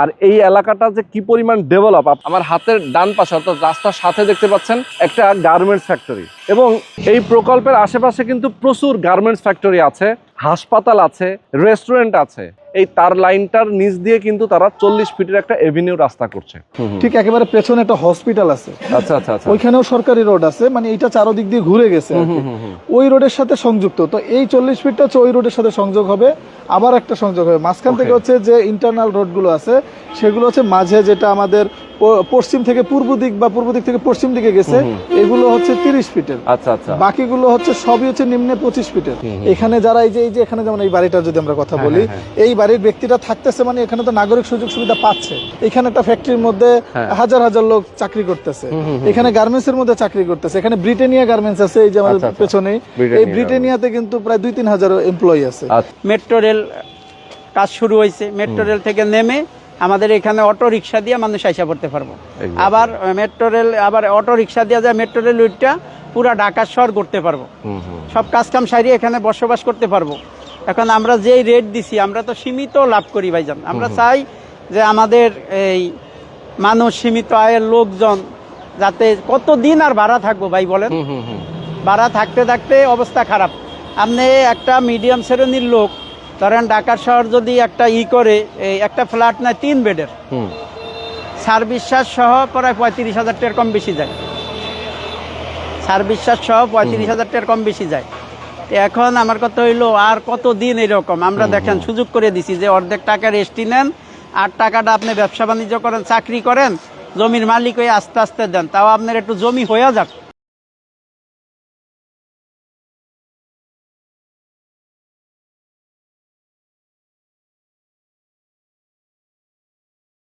আর এই এলাকাটা যে কি পরিমাণ ডেভেলপ আমার হাতের ডান পাশে অর্থাৎ রাস্তার সাথে দেখতে পাচ্ছেন একটা গার্মেন্টস ফ্যাক্টরি এবং এই প্রকল্পের আশেপাশে কিন্তু প্রচুর গার্মেন্টস ফ্যাক্টরি আছে, হাসপাতাল আছে রেস্টুরেন্ট আছে। এই তার লাইনটার নিচ দিয়ে কিন্তু তারা চল্লিশ ফিটের একটা এভিনিউ রাস্তা করছে। ঠিক একেবারে পেছনে একটা হসপিটাল আছে। আচ্ছা আচ্ছা আচ্ছা। ওইখানেও সরকারি রোড আছে মানে এটা চারোদিক দিয়ে ঘুরে গেছে ওই রোডের সাথে সংযুক্ত। তো এই চল্লিশ ফিটটা হচ্ছে ওই রোডের সাথে সংযোগ হবে আবার একটা সংযোগ হবে। মাঝখান থেকে হচ্ছে যে ইন্টারনাল রোডগুলো আছে সেগুলো হচ্ছে মাঝে যেটা আমাদের পশ্চিম থেকে পূর্ব দিক বা পূর্ব দিক থেকে পশ্চিম দিকে গেছে এগুলো হচ্ছে তিরিশ ফিটের। আচ্ছা আচ্ছা। বাকিগুলো হচ্ছে সবই হচ্ছে নিম্নে পঁচিশ ফিটের। এখানে যারা এই যে এই যে এখানে যেমন এই বাড়িটা যদি আমরা কথা বলি এই বাড়ির ব্যক্তিটা থাকতেছে মানে এখানে তো নাগরিক সুযোগ সুবিধা পাচ্ছে। এখানে একটা ফ্যাক্টরির মধ্যে হাজার হাজার লোক চাকরি করতেছে। এখানে গার্মেন্টস এর মধ্যে চাকরি করতেছে। এখানে ব্রিটেনিয়া গার্মেন্টস আছে এই যে আমাদের আচ্ছা, আচ্ছা। পেছনে এই ব্রিটেনিয়াতে কিন্তু প্রায় দুই তিন হাজার এমপ্লয়ি আছে। আচ্ছা। মেট্রো রেল কাজ শুরু হয়েছে। মেট্রো রেল থেকে নেমে আমাদের এখানে অটো রিক্সা দিয়ে মানুষ আইসা পড়তে পারব। আবার মেট্রো রেল আবার অটো রিক্সা দিয়ে যায় মেট্রো রেল উইটটা পুরা ঢাকা শহর করতে পারব। সব কাজ কাম সারিয়ে এখানে বসবাস করতে পারব। এখন আমরা যেই রেট দিছি আমরা তো সীমিত লাভ করি ভাইজান। আমরা চাই যে আমাদের এই মানুষ সীমিত আয়ের লোকজন যাতে কতদিন আর ভাড়া থাকব ভাই বলেন? ভাড়া থাকতে থাকতে অবস্থা খারাপ। আপনি একটা মিডিয়াম শ্রেণির লোক ধরেন ঢাকা শহর যদি একটা ই করে এই একটা ফ্ল্যাট নেয় তিন বেডের। সার্ভিস চার্জ সহ প্রায় পঁয়ত্রিশ হাজার টাকার কম বেশি যায়। সার্ভিস চার্জ সহ পঁয়ত্রিশ হাজার টাকার কম বেশি যায়। তো এখন আমার কথা হইল আর কত দিন এরকম? আমরা দেখেন সুযোগ করে দিছি যে অর্ধেক টাকা রেস্টি নেন আর টাকাটা আপনি ব্যবসা বাণিজ্য করেন চাকরি করেন জমির মালিক হয়ে আস্তে আস্তে দেন। তাও আপনার একটু জমি হয়ে যাক।